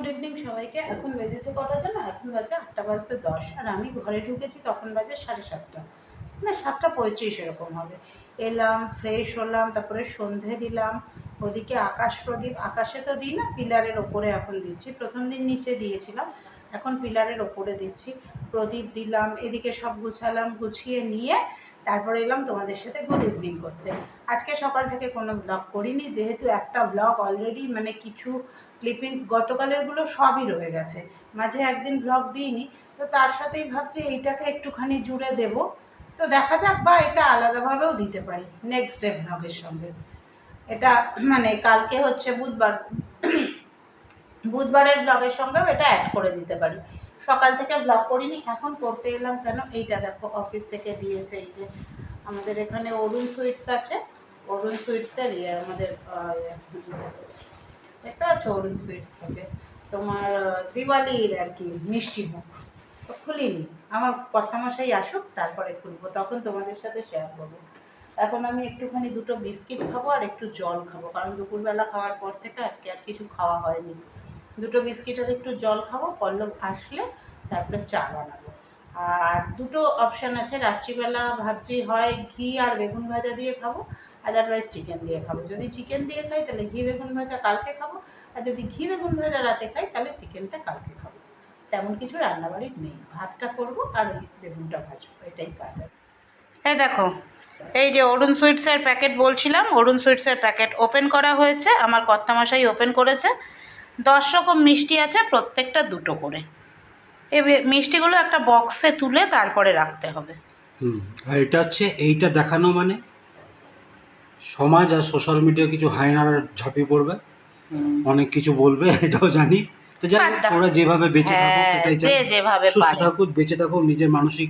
Good evening সবাইকে। এখন বেজেছে কটাতে না এখন বাজে আটটা বাজতে দশ। আর আমি ঘরে ঢুকেছি, তখন বাজে সাড়ে সাতটা। না, সাতটা পঁয়ত্রিশ এরকম হবে। এলাম ফ্রেশ হলাম, তারপরে সন্ধে দিলাম। ওদিকে আকাশ প্রদীপ, আকাশে তো দিই না, পিলারের ওপরে এখন দিচ্ছি। প্রথম দিন নিচে দিয়েছিলাম, এখন পিলারের ওপরে দিচ্ছি। প্রদীপ দিলাম, এদিকে সব গুছালাম, গুছিয়ে নিয়ে তারপরে এলাম তোমাদের সাথে গুড ইভিনিং করতে। আজকে সকাল থেকে কোনো ব্লগ করিনি, যেহেতু একটা ব্লগ অলরেডি মানে কিছু ক্লিপিংস গতকালেরগুলো সবই রয়ে গেছে। মাঝে একদিন ব্লগ দিইনি, তো তার সাথেই ভাবছি এইটাকে একটুখানি জুড়ে দেব। তো দেখা যাক বা এটা আলাদাভাবেও দিতে পারি নেক্সট ডে ব্লগের সঙ্গে। এটা মানে কালকে হচ্ছে বুধবার। বুধবারের ব্লগের সঙ্গেও এটা অ্যাড করে দিতে পারি। সকাল থেকে ব্লগ করিনি, এখন করতে এলাম কেন? এইটা দেখো অফিস থেকে দিয়েছে এই যে আমাদের এখানে অরুণ সুইটস আছে। অরুণ সুইটসের ইয়ে আমাদের পাচ্ছ অরুণ সুইটস থেকে। তোমার দিওয়ালির আর কি মিষ্টি মুখ তো খুলিনি। আমার কথা মশাই আসুক, তারপরে খুলবো। তখন তোমাদের সাথে শেয়ার করব। এখন আমি একটুখানি দুটো বিস্কিট খাব আর একটু জল খাব। কারণ দুপুরবেলা খাওয়ার পর থেকে আজকে আর কিছু খাওয়া হয়নি। দুটো বিস্কিট আর একটু জল খাব, পল্লব আসলে তারপরে চা বানাবো। আর দুটো অপশান আছে। রাত্রিবেলা ভাবছি হয় ঘি আর বেগুন ভাজা দিয়ে খাব। আদারওয়াইজ চিকেন দিয়ে খাব। যদি চিকেন দিয়ে খাই তাহলে ঘি বেগুন ভাজা কালকে খাব। আর যদি ঘি বেগুন ভাজা রাতে খাই তাহলে চিকেনটা কালকে খাব। তেমন কিছু রান্নাবাড়ির নেই। ভাতটা করব আর ওই বেগুনটা ভাজবো এটাই কাজ আছে এই দেখো এই যে অরুণ সুইটসের প্যাকেট বলছিলাম অরুণ সুইটসের প্যাকেট ওপেন করা হয়েছে আমার কর্তামশাই ওপেন করেছে। দশ রকম মিষ্টি আছে প্রত্যেকটা দুটো করে। এই মিষ্টিগুলো একটা বক্সে তুলে তারপরে রাখতে হবে। হুম আর এটা হচ্ছে এইটা দেখানো মানে? সমাজ আর সোশ্যাল মিডিয়া কিছু হায়নার ঝাঁপিয়ে পড়বে। অনেক কিছু বলবে এটাও জানি। তো যাই ওরা যেভাবে বেঁচে থাকুক হ্যাঁ। যেভাবে সুস্থ থাকুক বেঁচে থাকুক নিজের মানসিক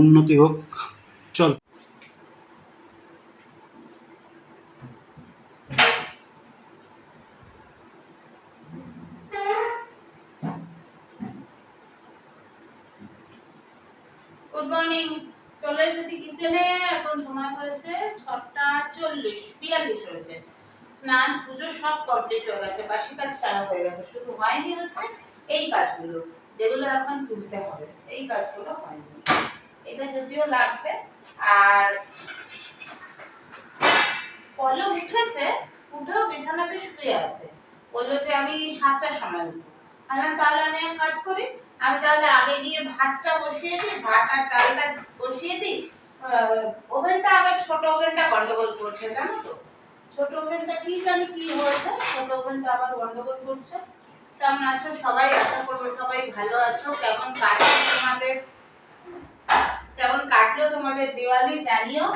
উন্নতি হোক। চল গুড মর্নিং চলে এসেছি কিচেনে এখন সময় হয়েছে, ছটা চল্লিশ, বিয়াল্লিশ হয়েছে। স্নান, পুজো সব কমপ্লিট হয়ে গেছে, বাসি কাজ সারা হয়ে গেছে। শুধু হয়নি হচ্ছে এই কাজগুলো, যেগুলো এখন তুলতে হবে। এই কাজগুলো হয়নি। এটা যদিও লাগবে। আর পল্লব উঠেছে, উঠেও বিছানাতে শুয়ে আছে। বলল আমি সাতটার সময় উঠবো। বললাম, তাহলে আমি এক কাজ করি, আমি তাহলে আগে গিয়ে ভাতটা বসিয়ে দিই, ভাত আর ডালটা বসিয়ে দিই ওভেনটা আবার ছোট ওভেনটা গন্ডগোল করছে, জানো তো? ছোট ওভেনটা কি জানি কি হয়েছে? ছোট ওভেনটা আবার গন্ডগোল করছে। কেমন আছো? সবাই আশা করব সবাই ভালো আছো। কেমন কাটলো তোমাদের? কেমন কাটলো তোমাদের দিওয়ালি জানিও।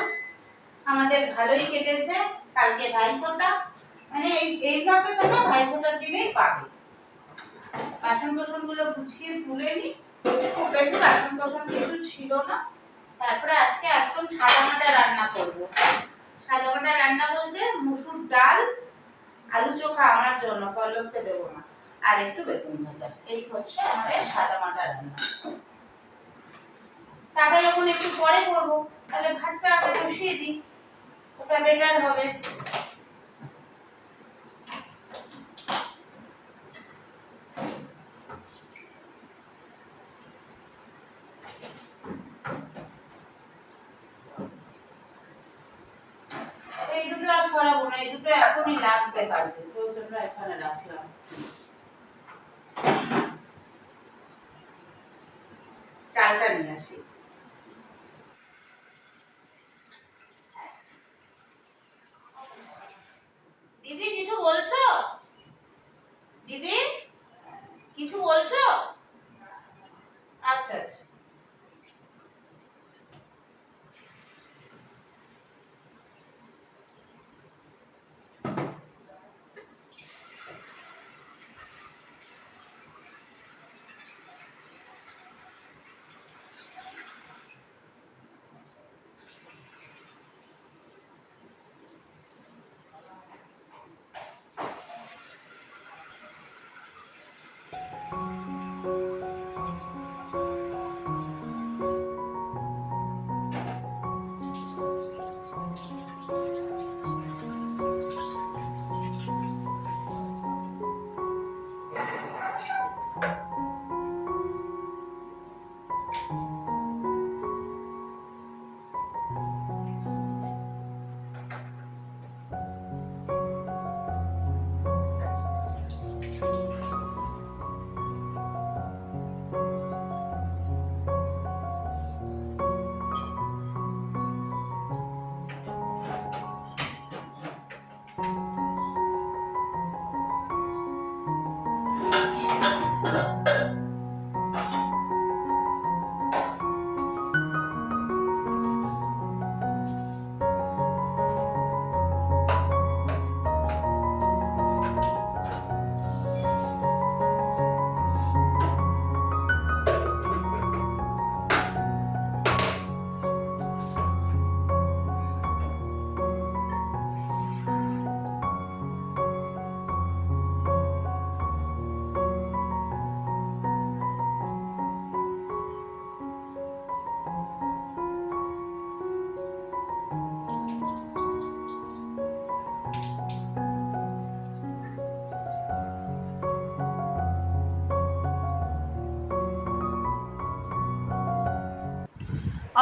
আমাদের ভালোই কেটেছে। কালকে ভাইফোঁটা। মানে এই এই ব্লগে তোমরা ভাইফোঁটার দিনেই পাবে। বাসন কোসনগুলো গুছিয়ে তুলে নি। খুব বেশি বাসন কোসন কিছু ছিল না। তারপরে আজকে একদম সাদা মাটা রান্না করব। সাদা মাটা রান্না বলতে মুসুর ডাল, আলু চোখা আমার জন্য পল্লবকে দেবো না। আর একটু বেগুন ভাজা। এই হচ্ছে আমাদের সাদা মাটা রান্না। চাটা যখন একটু পরে করব। তাহলে ভাতটা আগে বসিয়ে দিই। ওটা বেটার হবে। চালটা নিয়ে আসি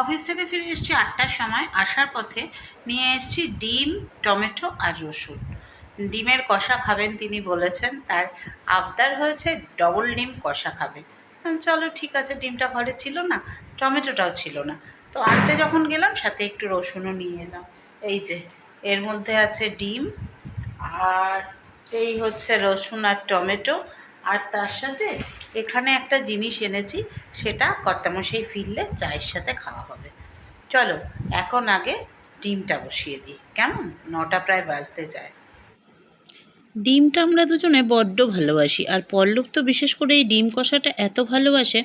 অফিস থেকে ফিরে এসেছি আটটার সময়। আসার পথে নিয়ে এসেছি ডিম, টমেটো আর রসুন। ডিমের কষা খাবেন তিনি বলেছেন, তার আবদার হয়েছে ডবল ডিম কষা খাবে। চলো, ঠিক আছে, ডিমটা ঘরে ছিল না, টমেটোটাও ছিল না। তো আনতে যখন গেলাম, সাথে একটু রসুনও নিয়ে এলাম। এই যে, এর মধ্যে আছে ডিম আর এই হচ্ছে রসুন আর টমেটো। আর তার সাথে এখানে একটা জিনিস এনেছি, সেটা কর্তামশাই ফিরলে চায়ের সাথে খাওয়া হবে। চলো, এখন আগে ডিমটা বসিয়ে দিই। কেমন? নটা প্রায় বাজতে যায়। ডিমটা আমরা দুজনে বড্ড ভালোবাসি, আর পল্লব তো বিশেষ করে এই ডিম কষাটা এত ভালোবাসে।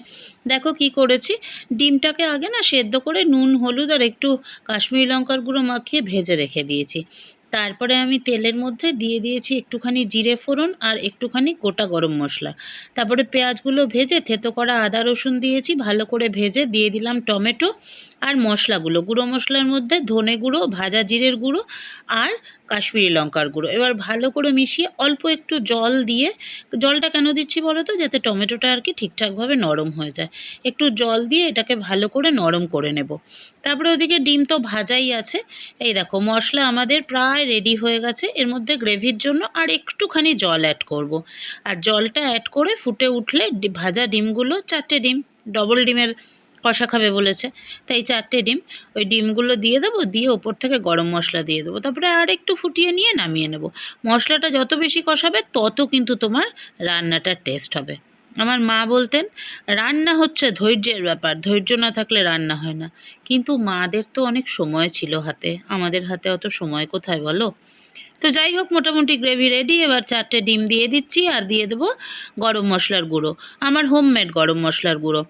দেখো কি করেছি, ডিমটাকে আগে না সেদ্ধ করে নুন, হলুদ আর একটু কাশ্মীরি লঙ্কার গুঁড়ো মাখিয়ে ভেজে রেখে দিয়েছি। তারপরে আমি তেলের মধ্যে দিয়ে দিয়েছি একটুখানি জিরে ফোড়ন আর একটুখানি গোটা গরম মশলা। তারপরে পেঁয়াজগুলো ভেজে থেতো করা আদা রসুন দিয়েছি, ভালো করে ভেজে দিয়ে দিলাম টমেটো আর মশলাগুলো। গুঁড়ো মশলার মধ্যে ধনে গুঁড়ো, ভাজা জিরের গুঁড়ো আর কাশ্মীরি লঙ্কার গুঁড়ো। এবার ভালো করে মিশিয়ে অল্প একটু জল দিয়ে, জলটা কেন দিচ্ছি বলো তো? যাতে টমেটোটা আর কি ঠিকঠাকভাবে নরম হয়ে যায়। একটু জল দিয়ে এটাকে ভালো করে নরম করে নেব। তারপরে ওদিকে ডিম তো ভাজাই আছে। এই দেখো মশলা আমাদের প্রায় রেডি হয়ে গেছে। এর মধ্যে গ্রেভির জন্য আর একটুখানি জল অ্যাড করব। আর জলটা অ্যাড করে ফুটে উঠলে ভাজা ডিমগুলো, চারটে ডিম ডবল ডিমের কষা খাবে বলেছে। তাই চারটে ডিম, ওই ডিমগুলো দিয়ে দেবো, দিয়ে ওপর থেকে গরম মশলা দিয়ে দেবো। তারপরে আর একটু ফুটিয়ে নিয়ে নামিয়ে নেব। মশলাটা যত বেশি কষাবে, তত কিন্তু তোমার রান্নাটার টেস্ট হবে। আমার মা বলতেন, রান্না হচ্ছে ধৈর্যের ব্যাপার, ধৈর্য না থাকলে রান্না হয় না। কিন্তু মাদের তো অনেক সময় ছিল হাতে। আমাদের হাতে অত সময় কোথায় বলো? তো যাই হোক, মোটামুটি গ্রেভি রেডি এবার চারটে ডিম দিয়ে দিচ্ছি আর দিয়ে দেবো গরম মশলার গুঁড়ো, আমার হোমমেড গরম মশলার গুঁড়ো।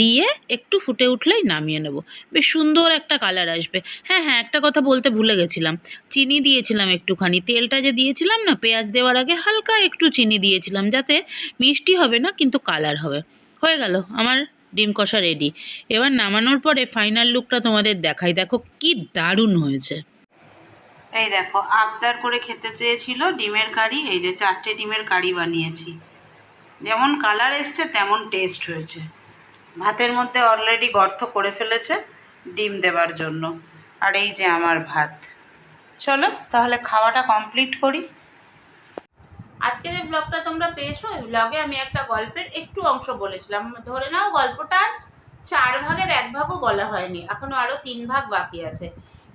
দিয়ে একটু ফুটে উঠলেই নামিয়ে নেব। বেশ সুন্দর একটা কালার আসবে। হ্যাঁ হ্যাঁ একটা কথা বলতে ভুলে গেছিলাম। চিনি দিয়েছিলাম একটুখানি, তেলটা যে দিয়েছিলাম না, পেঁয়াজ দেওয়ার আগে হালকা একটু চিনি দিয়েছিলাম যাতে মিষ্টি হবে না, কিন্তু কালার হবে। হয়ে গেল, আমার ডিম কষা রেডি এবার নামানোর পরে ফাইনাল লুকটা তোমাদের দেখাই। দেখো কি দারুণ হয়েছে। এই দেখো, আবদার করে খেতে চেয়েছিল ডিমের কারি, এই যে চারটে ডিমের কারি বানিয়েছি। যেমন কালার এসছে, তেমন টেস্ট হয়েছে ভাতের মধ্যে অলরেডি গর্ত করে ফেলেছে ডিম দেবার জন্য। আর এই যে আমার ভাত। চলো, তাহলে খাওয়াটা কমপ্লিট করি। আজকে যে ব্লগটা তোমরা পেয়েছ ওই ব্লগে আমি একটা গল্পের একটু অংশ বলেছিলাম। ধরে নাও গল্পটার চার ভাগের এক ভাগও বলা হয়নি, এখনও আরও তিন ভাগ বাকি আছে।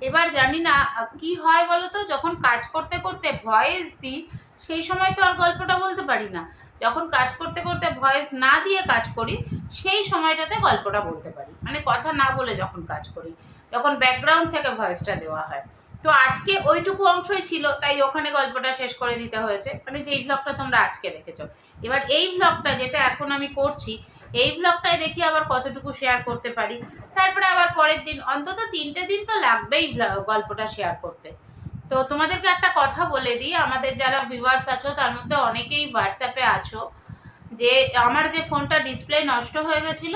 এবার জানি না কি হয় বলো তো যখন কাজ করতে করতে ভয়েস দিই, সেই সময় তো আর গল্পটা বলতে পারি না। যখন কাজ করতে করতে ভয়েস না দিয়ে কাজ করি, সেই সময়টাতে গল্পটা বলতে পারি। মানে কথা না বলে যখন কাজ করি, যখন ব্যাকগ্রাউন্ড থেকে ভয়েসটা দেওয়া হয়। তো আজকে ওইটুকু অংশই ছিল, তাই ওখানে গল্পটা শেষ করে দিতে হয়েছে। মানে যেই ব্লগটা তোমরা আজকে দেখেছ। এবার এই ব্লগটা যেটা এখন আমি করছি এই ব্লগটায় দেখি আবার কতটুকু শেয়ার করতে পারি। তারপরে আবার পরের দিন, অন্তত তিনটে দিন তো লাগবেই গল্পটা শেয়ার করতে। তো তোমাদেরকে একটা কথা বলে দিই, আমাদের যারা ভিউয়ার্স আছো, তার মধ্যে অনেকেই হোয়াটসঅ্যাপে আছো, যে আমার যে ফোনটা ডিসপ্লে নষ্ট হয়ে গেছিল,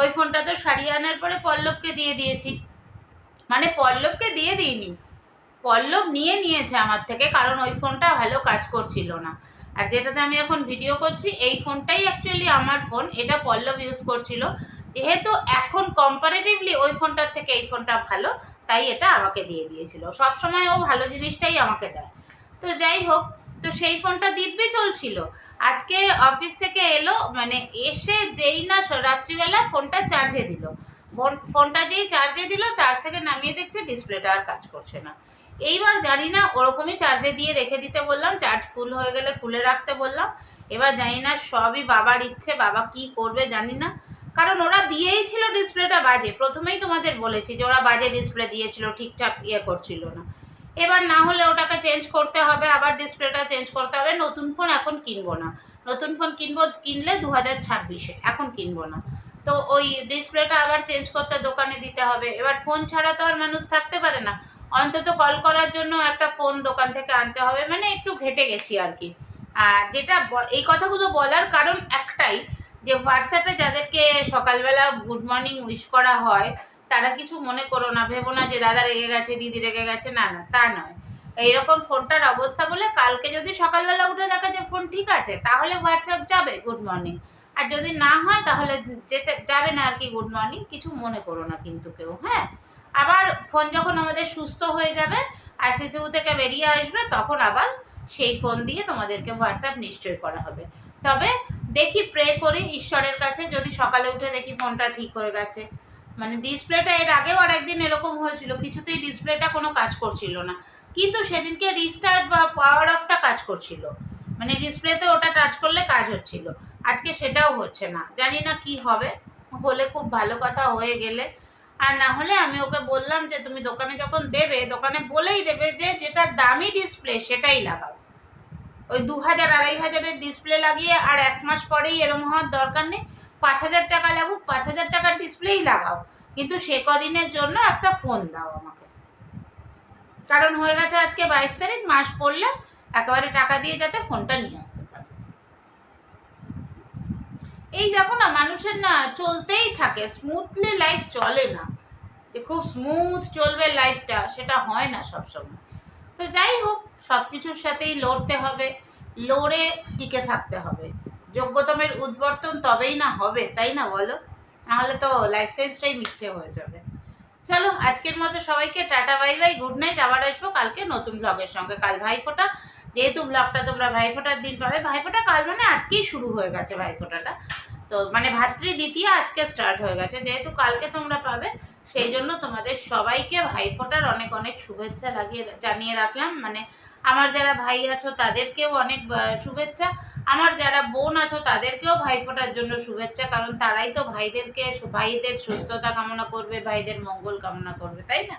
ওই ফোনটা তো সারিয়ে আনার পরে পল্লবকে দিয়ে দিয়েছি। মানে পল্লবকে দিয়ে দিইনি, পল্লব নিয়ে নিয়েছে আমার থেকে, কারণ ওই ফোনটা ভালো কাজ করছিল না। আর যেটাতে আমি এখন ভিডিও করছি, এই ফোনটাই অ্যাকচুয়ালি আমার ফোন এটা পল্লব ইউজ করছিল। যেহেতু এখন কম্পারেটিভলি ওই ফোনটার থেকে এই ফোনটা ভালো, তাই এটা আমাকে দিয়ে দিয়েছিল। সব সময় ও ভালো জিনিসটাই আমাকে দেয়। তো যাই হোক, তো সেই ফোনটা দিব্যি চলছিল। আজকে অফিস থেকে এলো মানে এসে যেই না রাত্রিবেলা ফোনটা চার্জে দিল। ফোন- ফোনটা যেই চার্জে দিল চার্জ থেকে নামিয়ে দেখছে ডিসপ্লেটা আর কাজ করছে না। এইবার জানি না, ওরকমই চার্জে দিয়ে রেখে দিতে বললাম চার্জ ফুল হয়ে গেলে খুলে রাখতে বললাম। এবার জানি না সবই বাবার ইচ্ছে, বাবা কি করবে জানি না। কারণ ওরা দিয়েই ছিল ডিসপ্লেটা বাজে, প্রথমেই তোমাদের বলেছি যে ওরা বাজে ডিসপ্লে দিয়েছিল, ঠিকঠাক ইয়ে করছিল না। এবার না হলে ওটাকে চেঞ্জ করতে হবে, আবার ডিসপ্লেটা চেঞ্জ করতে হবে। নতুন ফোন এখন কিনবো না। নতুন ফোন কিনবো, কিনলে দু হাজার ছাব্বিশে, এখন কিনবো না। তো ওই ডিসপ্লেটা আবার চেঞ্জ করতে দোকানে দিতে হবে। এবার ফোন ছাড়া তো আর মানুষ থাকতে পারে না। অন্তত কল করার জন্য একটা ফোন দোকান থেকে আনতে হবে। মানে একটু ঘেটে গেছি আর কি। আর যেটা এই কথাগুলো বলার কারণ একটাই যে হোয়াটসঅ্যাপে যাদেরকে সকালবেলা গুড মর্নিং উইশ করা হয়, তারা কিছু মনে করো না। ভেবো না যে, দাদা রেগে গেছে, দিদি রেগে গেছে। না না, তা নয়। এইরকম ফোনটার অবস্থা বলে কালকে যদি সকালবেলা উঠে দেখা যায় ফোন ঠিক আছে, তাহলে হোয়াটসঅ্যাপ যাবে গুড মর্নিং আর যদি না হয়, তাহলে যেতে, যাবে না আর কি গুড মর্নিং কিছু মনে করো না কিন্তু কেউ হ্যাঁ? আবার ফোন যখন আমাদের সুস্থ হয়ে যাবে আইসিসিউ থেকে বেরিয়ে আসবে, তখন আবার সেই ফোন দিয়ে তোমাদেরকে হোয়াটসঅ্যাপ নিশ্চয় করা হবে। তবে দেখি প্রে করি ঈশ্বরের কাছে, যদি সকালে উঠে দেখি ফোনটা ঠিক হয়ে গেছে। মানে ডিসপ্লেটা এর আগেও আর একদিন এরকম হয়েছিল, কিছুতেই ডিসপ্লেটা কোনো কাজ করছিল না। কিন্তু সেদিনকে রিস্টার্ট বা পাওয়ার অফটা কাজ করছিল। মানে ডিসপ্লেতে ওটা টাচ করলে কাজ হচ্ছিল। আজকে সেটাও হচ্ছে না। জানি না কি হবে। হলে খুব ভালো কথা হয়ে গেলে আর না হলে আমি ওকে বললাম যে তুমি দোকানে যখন দেবে, দোকানে বলেই দেবে যে যেটা দামি ডিসপ্লে সেটাই লাগাও। ওই দু হাজার, আড়াই হাজারের ডিসপ্লে লাগিয়ে আর এক মাস পরেই এরম হওয়ার দরকার নেই। পাঁচ হাজার টাকা লাগুক, পাঁচ হাজার টাকার ডিসপ্লেই লাগাও। কিন্তু সে কদিনের জন্য একটা ফোন দাও আমাকে। কারণ হয়ে গেছে আজকে বাইশ তারিখ, মাস পড়লে একেবারে টাকা দিয়ে যাতে ফোনটা নিয়ে আসতে পারে। এই দেখো না, মানুষের না চলতেই থাকে স্মুথলি লাইফ চলে না। যে খুব স্মুথ চলবে লাইফটা সেটা হয় না সবসময়। তো যাই হোক সব কিছুর সাথেই লড়তে হবে, লড়ে টিকে থাকতে হবে। যোগ্যতমের উদ্বর্তন তবেই না হবে, তাই না বলো? নাহলে তো লাইফ সায়েন্সটাই মিথ্যে হয়ে যাবে। চলো, আজকের মতো সবাইকে tata bye bye good night আবার আসব কালকে নতুন ব্লগের সঙ্গে। কাল ভাইফোঁটা যেহেতু ব্লগটা তোমরা ভাইফোঁটার দিন পাবে। ভাইফোঁটা কাল মানে আজকেই শুরু হয়ে গেছে ভাইফোঁটাটা। তো মানে ভাতৃ দ্বিতীয় আজকে স্টার্ট হয়ে গেছে। যেহেতু কালকে তোমরা পাবে, সেই জন্য তোমাদের সবাইকে ভাইফোঁটার অনেক অনেক শুভেচ্ছা লাগিয়ে জানিয়ে রাখলাম। মানে আমার যারা ভাই আছো, তাদেরকেও অনেক শুভেচ্ছা। আমার যারা বোন আছো, তাদেরকেও ভাইফোঁটার জন্য শুভেচ্ছা। কারণ তারাই তো ভাইদেরকে, ভাইদের সুস্থতা কামনা করবে, ভাইদের মঙ্গল কামনা করবে, তাই না?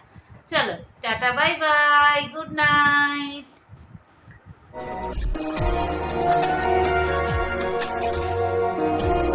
চলো, tata, bye bye, good night. Thank you.